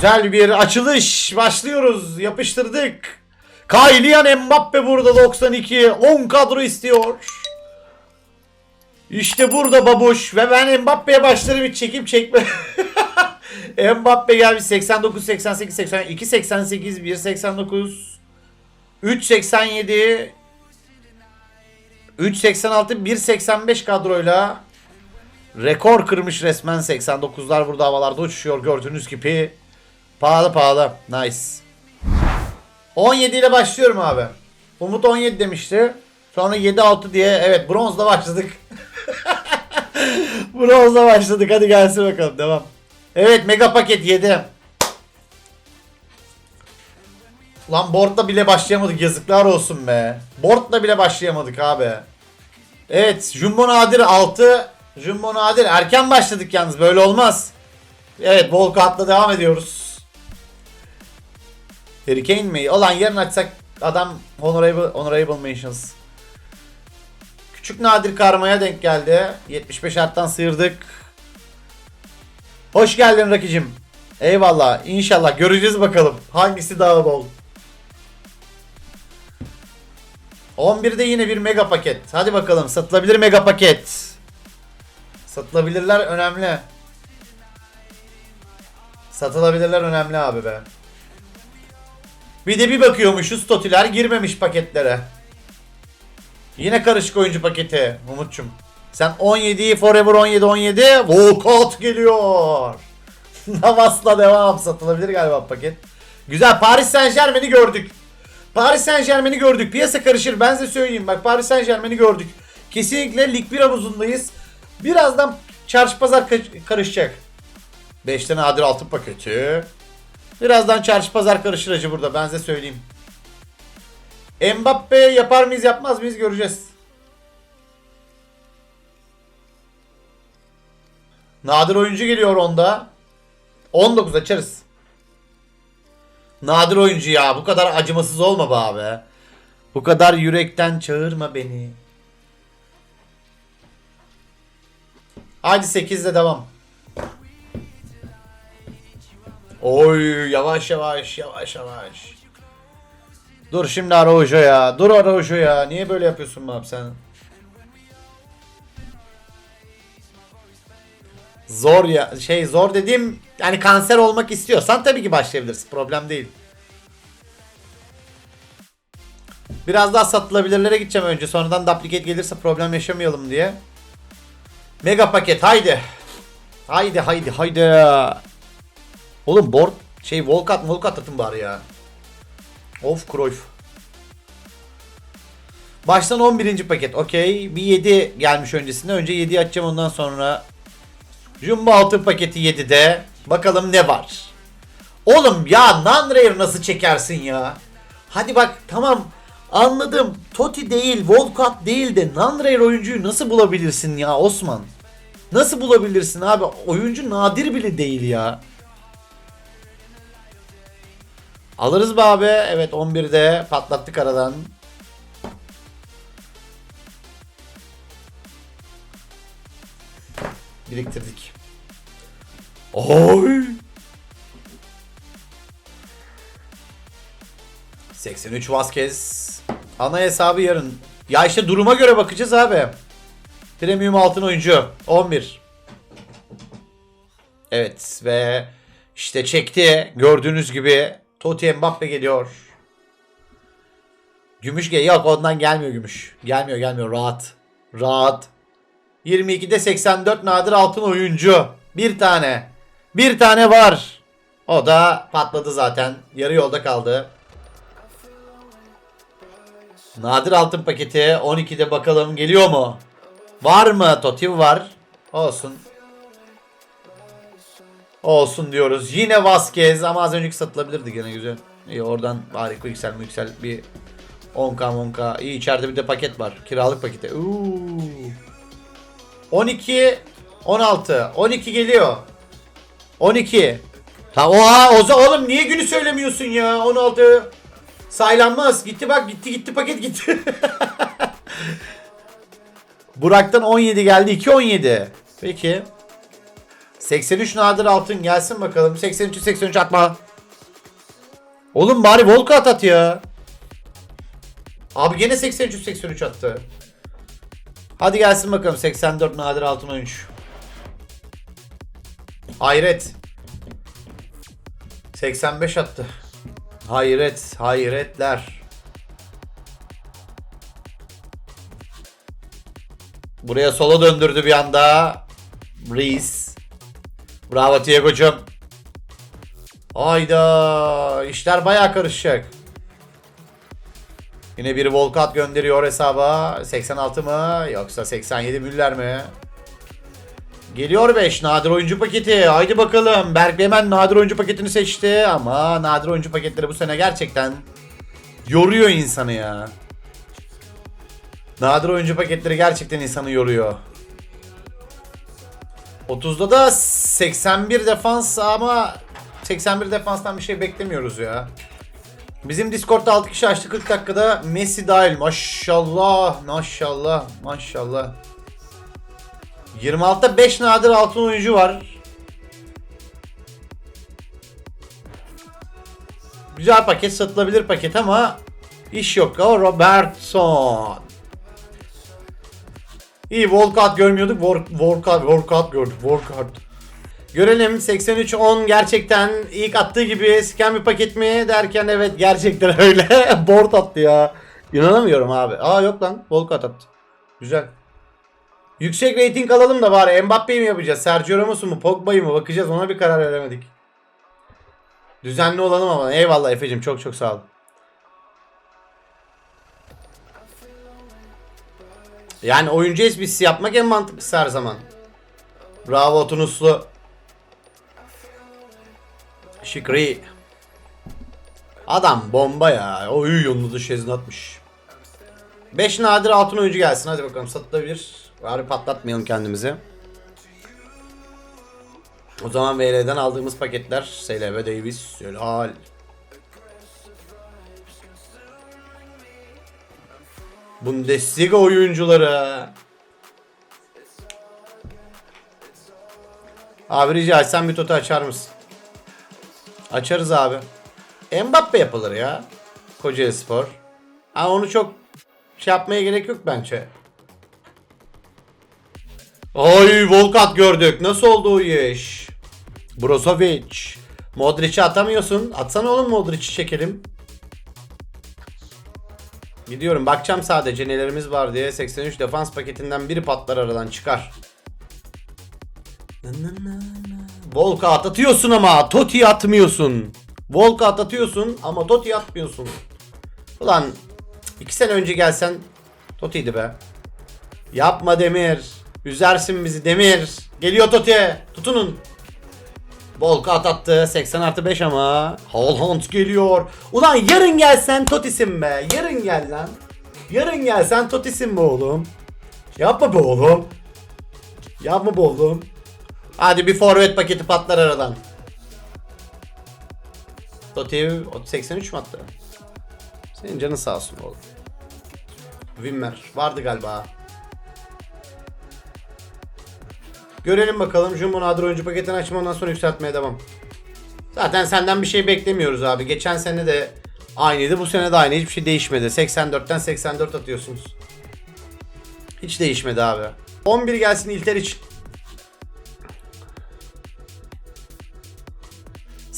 Güzel bir açılış. Başlıyoruz. Yapıştırdık. Kylian Mbappe burada 92. 10 kadro istiyor. İşte burada babuş ve ben Mbappe'ye başlarım hiç çekip çekme. Mbappe gelmiş 89 88 82 88 1 89 3 87 3 86 1 85 kadroyla rekor kırmış resmen 89'lar burada havalarda uçuşuyor gördüğünüz gibi. Pahalı pahalı. Nice. 17 ile başlıyorum abi. Umut 17 demişti. Sonra 7-6 diye evet bronzla başladık. bronzla başladık. Hadi gelsin bakalım devam. Evet mega paket 7. Lan boardla bile başlayamadık yazıklar olsun be. Boardla bile başlayamadık abi. Evet Jumbo Nadir 6. Jumbo Nadir erken başladık yalnız böyle olmaz. Evet Volkat'la devam ediyoruz. Harry Kane mi? Olan yarın açsak adam honorable, honorable mentions. Küçük Nadir Karma'ya denk geldi. 75 arttan sıyırdık. Hoş geldin Rakicim. Eyvallah. İnşallah göreceğiz bakalım. Hangisi daha bol. 11'de yine bir mega paket. Hadi bakalım satılabilir mega paket. Satılabilirler önemli. Satılabilirler önemli abi be. Bir de bir bakıyormuşuz Totiler girmemiş paketlere. Yine karışık oyuncu paketi Umut'cum. Sen 17'yi Forever 17 17 Walcott geliyor. Navas'la devam satılabilir galiba paket. Güzel Paris Saint Germain'i gördük. Paris Saint Germain'i gördük. Piyasa karışır. Ben size söyleyeyim. Bak Paris Saint Germain'i gördük. Kesinlikle Lig 1 havuzundayız. Birazdan çarşı pazar ka- karışacak. 5 tane Adil altın paketi. Birazdan çarşı pazar karışır acı burada. Ben size söyleyeyim. Mbappe yapar mıyız yapmaz mıyız göreceğiz. Nadir oyuncu geliyor onda. 19 açarız. Nadir oyuncu ya. Bu kadar acımasız olma be abi. Bu kadar yürekten çağırma beni. Hadi 8'de devam. Oy yavaş yavaş yavaş yavaş. Dur şimdi Araujo ya. Dur Araujo ya. Niye böyle yapıyorsun abi sen? Zor ya. Şey zor dediğim yani kanser olmak istiyorsan tabii ki başlayabilirsin. Problem değil. Biraz daha satılabilirlere gideceğim önce. Sonradan duplicate gelirse problem yaşamayalım diye. Mega paket haydi. Haydi haydi haydi. Oğlum board şey Volkat Volkat atın bari ya. Of Cruyff. Baştan 11. paket. Okey. Bir 7 gelmiş öncesinde. Önce 7'yi açacağım ondan sonra. Jumbo altın paketi 7'de. Bakalım ne var. Oğlum ya non nasıl çekersin ya? Hadi bak tamam anladım. Totti değil, Volkat değil de non oyuncuyu nasıl bulabilirsin ya Osman? Nasıl bulabilirsin abi? Oyuncu nadir bile değil ya. Alırız be abi. Evet 11'de patlattık aradan. Biriktirdik. Oy. 83 Vasquez. Ana hesabı yarın. Ya işte duruma göre bakacağız abi. Premium altın oyuncu 11. Evet ve işte çekti. Gördüğünüz gibi Totti Mbappe geliyor. Gümüş gel yok ondan gelmiyor gümüş. Gelmiyor gelmiyor rahat. Rahat. 22'de 84 nadir altın oyuncu. Bir tane. Bir tane var. O da patladı zaten. Yarı yolda kaldı. Nadir altın paketi 12'de bakalım geliyor mu? Var mı? Totti var. Olsun. Olsun diyoruz. Yine Vasquez ama az önceki satılabilirdi gene güzel. İyi oradan bari yüksel yüksel bir 10k 10k. İyi içeride bir de paket var. Kiralık paketi. Uuu. 12 16 12 geliyor. 12. Ha oha Oza oğlum niye günü söylemiyorsun ya? 16 saylanmaz. Gitti bak gitti gitti paket gitti. Burak'tan 17 geldi. 2 17. Peki. 83 nadir altın gelsin bakalım. 83 83 atma. Oğlum bari Volka at at ya. Abi gene 83 83 attı. Hadi gelsin bakalım 84 nadir altın oyuncu. Hayret. 85 attı. Hayret, hayretler. Buraya sola döndürdü bir anda. Reis. Bravo Tiago'cum. Hayda. işler baya karışacak. Yine bir Volkat gönderiyor hesaba. 86 mı yoksa 87 Müller mi? Geliyor 5 nadir oyuncu paketi. Haydi bakalım. Berk hemen nadir oyuncu paketini seçti ama nadir oyuncu paketleri bu sene gerçekten yoruyor insanı ya. Nadir oyuncu paketleri gerçekten insanı yoruyor. 30'da da 81 defans ama 81 defanstan bir şey beklemiyoruz ya. Bizim Discord'da 6 kişi açtı 40 dakikada Messi dahil. Maşallah, maşallah, maşallah. 26'da 5 nadir altın oyuncu var. Güzel paket, satılabilir paket ama iş yok. O Robertson. İyi Volkat görmüyorduk. Vor, Volkat, Volkat gördük. Volkat. Görelim 83-10 gerçekten ilk attığı gibi scan bir paket mi derken evet gerçekten öyle. Board attı ya. İnanamıyorum abi. Aa yok lan Volkat attı. Güzel. Yüksek rating alalım da bari Mbappe'yi mi yapacağız? Sergio Ramos'u mu? Pogba'yı mı? Bakacağız ona bir karar veremedik. Düzenli olalım ama. Eyvallah Efe'cim çok çok sağ ol. Yani oyuncu esprisi yapmak en mantıklısı her zaman. Bravo Tunuslu. Şikri. Adam bomba ya. Oy yolunu dışarı atmış. 5 nadir altın oyuncu gelsin. Hadi bakalım satılabilir. Bari patlatmayalım kendimizi. O zaman VL'den aldığımız paketler SLB Davis, Helal. Bundesliga oyuncuları. Abi rica etsem bir toto açar mısın? Açarız abi. Mbappe yapılır ya. Kocaeli Spor. Ha onu çok şey yapmaya gerek yok bence. Ay Volkat gördük. Nasıl oldu o iş? Brozovic. Modric'i atamıyorsun. Atsana oğlum Modric'i çekelim. Gidiyorum bakacağım sadece nelerimiz var diye 83 defans paketinden biri patlar aradan çıkar. Volkat atıyorsun ama Totti atmıyorsun. Volkat atıyorsun ama Totti atmıyorsun. Ulan iki sene önce gelsen Totti'ydi be. Yapma Demir. Üzersin bizi Demir. Geliyor Totti. Tutunun. Volkat attı. 80 artı 5 ama. Haaland geliyor. Ulan yarın gelsen Toti'sin be. Yarın gel lan. Yarın gelsen Toti'sin be oğlum. Yapma be oğlum. Yapma be oğlum. Hadi bir forvet paketi patlar aradan. Totti 83 mi attı? Senin canın sağ olsun oğlum. Wimmer vardı galiba. Görelim bakalım. Jumbo Nadir oyuncu paketini açma ondan sonra yükseltmeye devam. Zaten senden bir şey beklemiyoruz abi. Geçen sene de aynıydı. Bu sene de aynı. Hiçbir şey değişmedi. 84'ten 84 atıyorsunuz. Hiç değişmedi abi. 11 gelsin İlter için.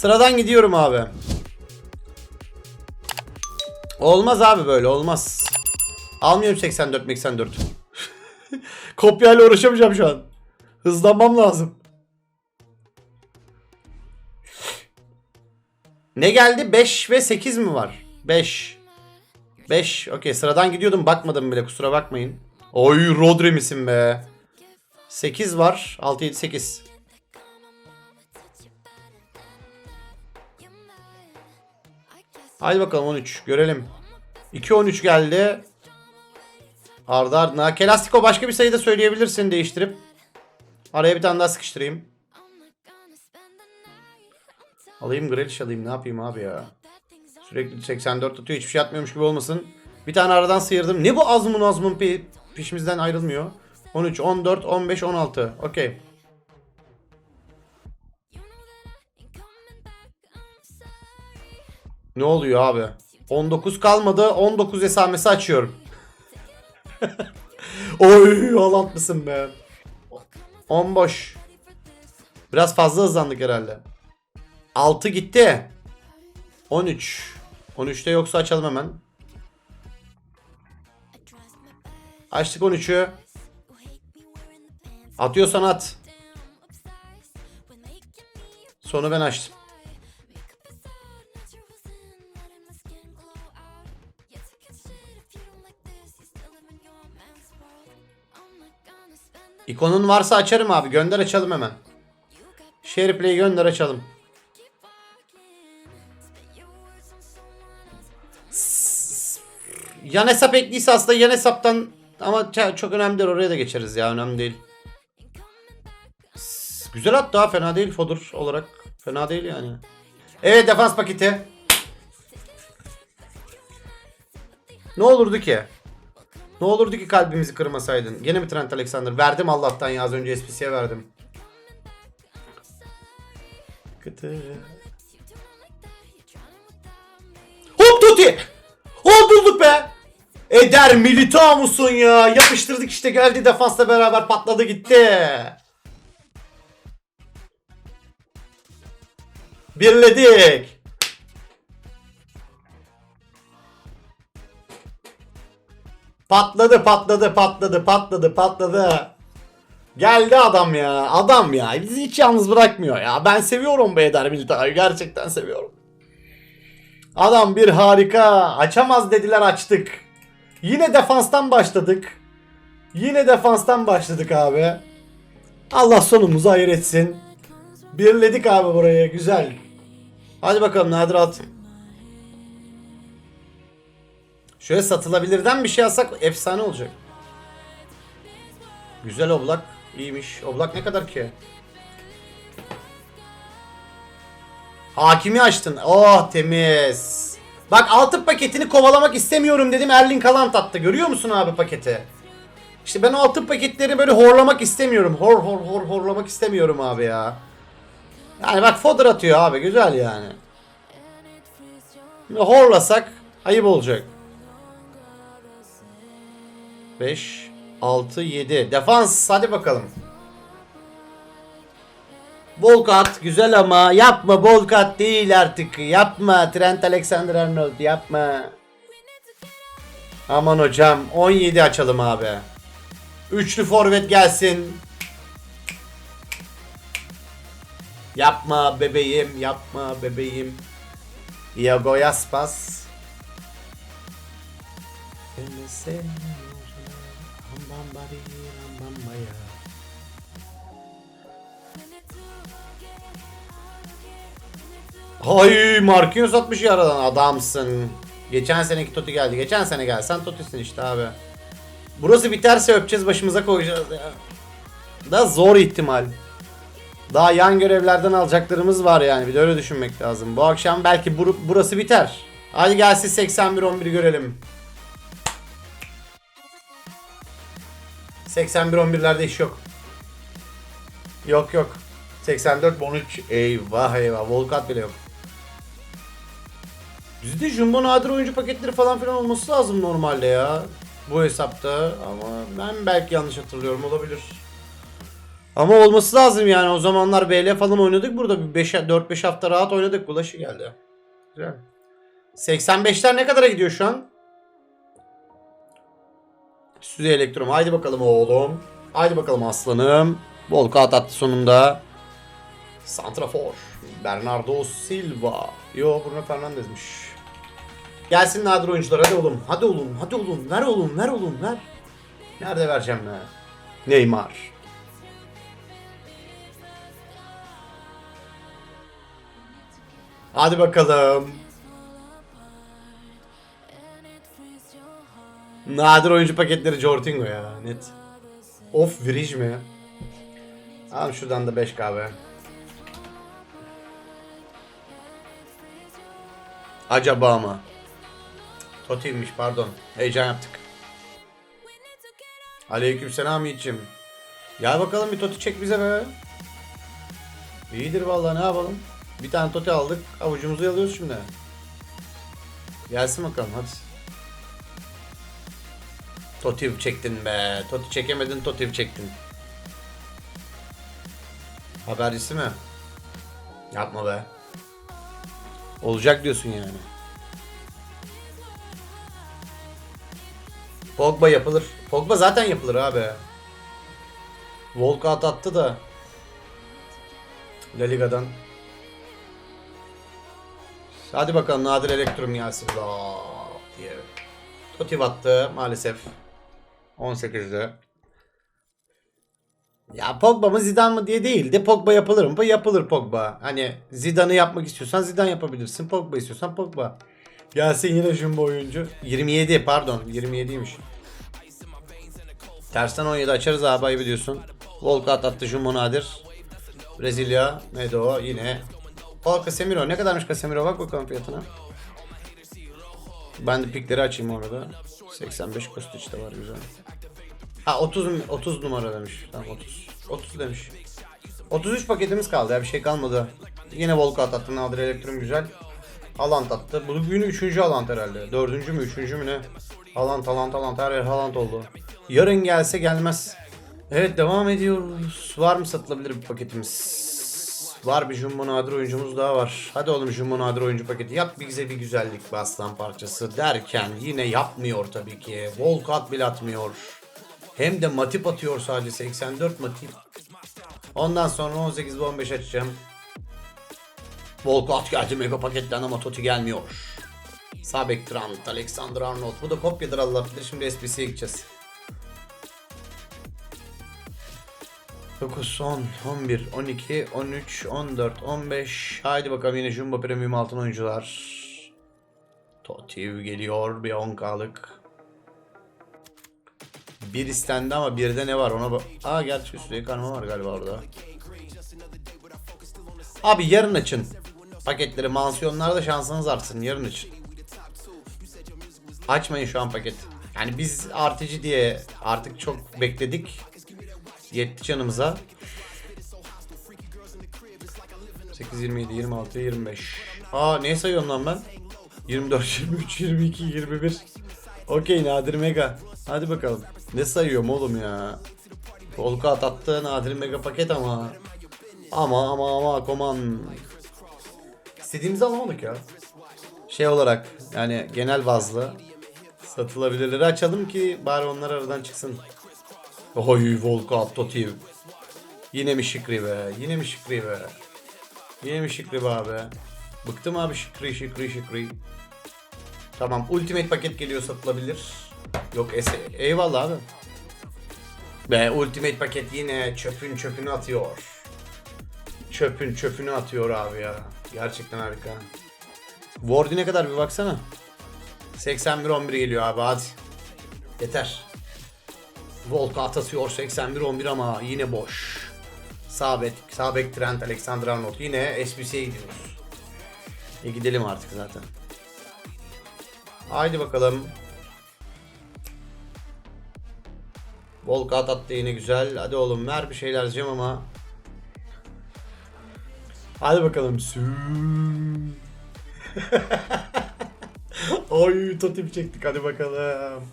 Sıradan gidiyorum abi. Olmaz abi böyle olmaz. Almıyorum 84 84. Kopyayla uğraşamayacağım şu an. Hızlanmam lazım. Ne geldi? 5 ve 8 mi var? 5. 5. Okey sıradan gidiyordum bakmadım bile kusura bakmayın. Oy Rodri misin be? 8 var. 6 7 8. Haydi bakalım 13 görelim. 2 13 geldi. Ardı ardına. Kelastiko başka bir sayıda söyleyebilirsin değiştirip. Araya bir tane daha sıkıştırayım. Alayım Grealish alayım ne yapayım abi ya. Sürekli 84 atıyor hiçbir şey atmıyormuş gibi olmasın. Bir tane aradan sıyırdım. Ne bu azmun azmun pe peşimizden ayrılmıyor. 13, 14, 15, 16. Okey. Ne oluyor abi? 19 kalmadı. 19 esamesi açıyorum. Oy Haaland mısın be? 10 boş. Biraz fazla hızlandık herhalde. 6 gitti. 13. 13'te yoksa açalım hemen. Açtık 13'ü. Atıyorsan at. Sonu ben açtım. İkonun varsa açarım abi. Gönder açalım hemen. Share play gönder açalım. Yan hesap ekliyse aslında yan hesaptan ama çok önemli değil oraya da geçeriz ya önemli değil. Güzel at daha fena değil fodur olarak. Fena değil yani. Evet defans paketi. Ne olurdu ki? Ne olurdu ki kalbimizi kırmasaydın? Gene mi Trent Alexander? Verdim Allah'tan ya az önce SPC'ye verdim. Hop Totti! Hop bulduk be! Eder Militao musun ya? Yapıştırdık işte geldi defansla beraber patladı gitti. Birledik. Patladı patladı patladı patladı patladı. Geldi adam ya. Adam ya. Bizi hiç yalnız bırakmıyor ya. Ben seviyorum be Eder Militao'yu. Gerçekten seviyorum. Adam bir harika. Açamaz dediler açtık. Yine defanstan başladık. Yine defanstan başladık abi. Allah sonumuzu hayır etsin. Birledik abi buraya. Güzel. Hadi bakalım Nadir Altın. Şöyle satılabilirden bir şey alsak efsane olacak. Güzel oblak. İyiymiş. Oblak ne kadar ki? Hakimi açtın. Oh temiz. Bak altı paketini kovalamak istemiyorum dedim. Erling Haaland attı. Görüyor musun abi paketi? İşte ben altın paketleri böyle horlamak istemiyorum. Hor hor hor horlamak istemiyorum abi ya. Yani bak fodder atıyor abi. Güzel yani. Horlasak ayıp olacak. 5, 6, 7. Defans hadi bakalım. Volkat güzel ama yapma Volkat değil artık. Yapma Trent Alexander-Arnold yapma. Aman hocam 17 açalım abi. Üçlü forvet gelsin. Yapma bebeğim yapma bebeğim. Iago Aspas. Hay Marquinhos atmış yaradan adamsın. Geçen seneki Totti geldi. Geçen sene gelsen Totti'sin işte abi. Burası biterse öpeceğiz başımıza koyacağız ya. Da zor ihtimal. Daha yan görevlerden alacaklarımız var yani. Bir de öyle düşünmek lazım. Bu akşam belki bur- burası biter. Hadi gelsin 81-11 görelim. 81-11'lerde iş yok. Yok yok. 84-13 eyvah eyvah. Volkat bile yok. Bizde Jumbo nadir oyuncu paketleri falan filan olması lazım normalde ya. Bu hesapta ama ben belki yanlış hatırlıyorum olabilir. Ama olması lazım yani o zamanlar BL falan oynadık burada bir 4-5 hafta rahat oynadık bulaşı geldi. Güzel. 85'ler ne kadara gidiyor şu an? Stüdyo Elektrom haydi bakalım oğlum. Haydi bakalım aslanım. Volkat attı sonunda. Santrafor. Bernardo Silva. Yo Bruno Fernandes'miş. Gelsin nadir oyuncular hadi oğlum. Hadi oğlum. Hadi oğlum. Ver oğlum. Ver oğlum. Ver. Nerede vereceğim be? Neymar. Hadi bakalım. Nadir oyuncu paketleri Jortinho ya net. Of Virij mi? Al şuradan da 5 kahve. Acaba mı? Toti'ymiş pardon. Heyecan yaptık. Aleykümselam Yiğit'cim. Gel bakalım bir Toti çek bize be. İyidir vallahi ne yapalım. Bir tane Toti aldık. Avucumuzu yalıyoruz şimdi. Gelsin bakalım hadi. Totiv çektin be. Toti çekemedin Totiv çektin. Habercisi mi? Yapma be. Olacak diyorsun yani. Pogba yapılır. Pogba zaten yapılır abi. Volkat attı da. La Liga'dan. Hadi bakalım Nadir Elektrum. Aa, diye. Totiv attı maalesef. 18'de. Ya Pogba mı Zidane mı diye değil de Pogba yapılır mı? Yapılır Pogba. Hani Zidane'ı yapmak istiyorsan Zidane yapabilirsin. Pogba istiyorsan Pogba. Gelsin yine jumbo oyuncu. 27 pardon 27'ymiş. Tersten 17 açarız abi ayıp ediyorsun. Volkat attı Jumbo Nadir. Brezilya. Neydi o? Yine. O Casemiro. Ne kadarmış Casemiro? Bak bakalım fiyatına. Ben de pikleri açayım orada. 85 Kostic de var güzel. Ha 30 mu- 30 numara demiş. Tamam 30. 30 demiş. 33 paketimiz kaldı ya bir şey kalmadı. Yine Volkat attı. Nadir Elektrum güzel. Haaland attı. Bu bugün 3. Haaland herhalde. 4. mü 3. mü ne? Haaland Haaland Haaland her yer Haaland oldu. Yarın gelse gelmez. Evet devam ediyoruz. Var mı satılabilir bir paketimiz? Var bir Jumbo Nadir oyuncumuz daha var. Hadi oğlum Jumbo Nadir oyuncu paketi. Yap bize bir güzellik be aslan parçası derken yine yapmıyor tabii ki. Volkat bile atmıyor. Hem de Matip atıyor sadece 84 Matip. Ondan sonra 18 ve 15 açacağım. Volkat geldi mega paketten ama Totti gelmiyor. Sabek Trant, Alexander Arnold. Bu da kopyadır Allah bilir. Şimdi SBC'ye gideceğiz. 9, 10, 11, 12, 13, 14, 15. Haydi bakalım yine Jumbo Premium altın oyuncular. Totti geliyor bir 10k'lık. Bir istendi ama birde ne var ona bak. Aa gerçi üstüne karma var galiba orada. Abi yarın açın. Paketleri mansiyonlarda şansınız artsın yarın açın. Açmayın şu an paket. Yani biz artıcı diye artık çok bekledik. Yetti canımıza. 8, 27, 26, 25. Aa ne sayıyorum lan ben? 24, 23, 22, 21. Okey Nadir Mega. Hadi bakalım. Ne sayıyorum oğlum ya? Volkat attı Nadir Mega paket ama. Ama ama ama koman. İstediğimizi alamadık ya. Şey olarak yani genel bazlı satılabilirleri açalım ki bari onlar aradan çıksın. Oy Volkat Totiv. Yine mi Şikri be? Yine mi Şikri be? Yine mi Şikri be abi? Bıktım abi Şikri Şikri Şikri. Tamam Ultimate paket geliyor satılabilir. Yok ese eyvallah abi. Be Ultimate paket yine çöpün çöpünü atıyor. Çöpün çöpünü atıyor abi ya. Gerçekten harika. Wardy ne kadar bir baksana. 81-11 geliyor abi hadi. Yeter. Volkat atıyor 81-11 ama yine boş. Sabek, Sabek Trent, Alexander Arnold. Yine SBC'ye gidiyoruz. E gidelim artık zaten. Haydi bakalım. Volkat attı yine güzel. Hadi oğlum ver bir şeyler diyeceğim ama. Hadi bakalım. Oy totem çektik hadi bakalım.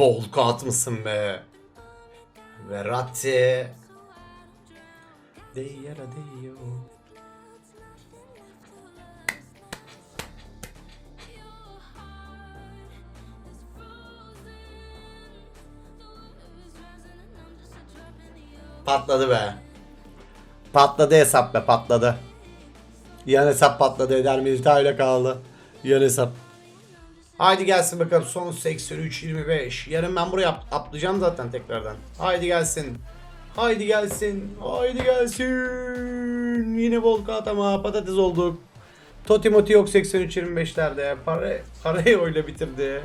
Volkat mısın be? Verratti. Değer değiyor. Patladı be. Patladı hesap be patladı. Yan hesap patladı eder milita öyle kaldı. Yan hesap. Haydi gelsin bakalım son 83 25. Yarın ben buraya at- atlayacağım zaten tekrardan. Haydi gelsin. Haydi gelsin. Haydi gelsin. Yine Volkat ama patates olduk. Toti moti yok 83 25'lerde. Para parayı öyle bitirdi.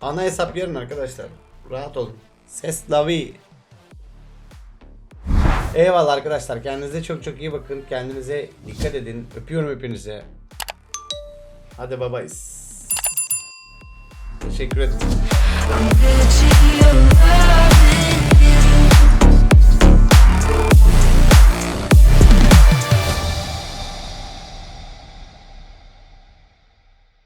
Ana hesap yarın arkadaşlar. Rahat olun. Ses lavi. Eyvallah arkadaşlar. Kendinize çok çok iyi bakın. Kendinize dikkat edin. Öpüyorum hepinize. Hadi babayız. Teşekkür ederim.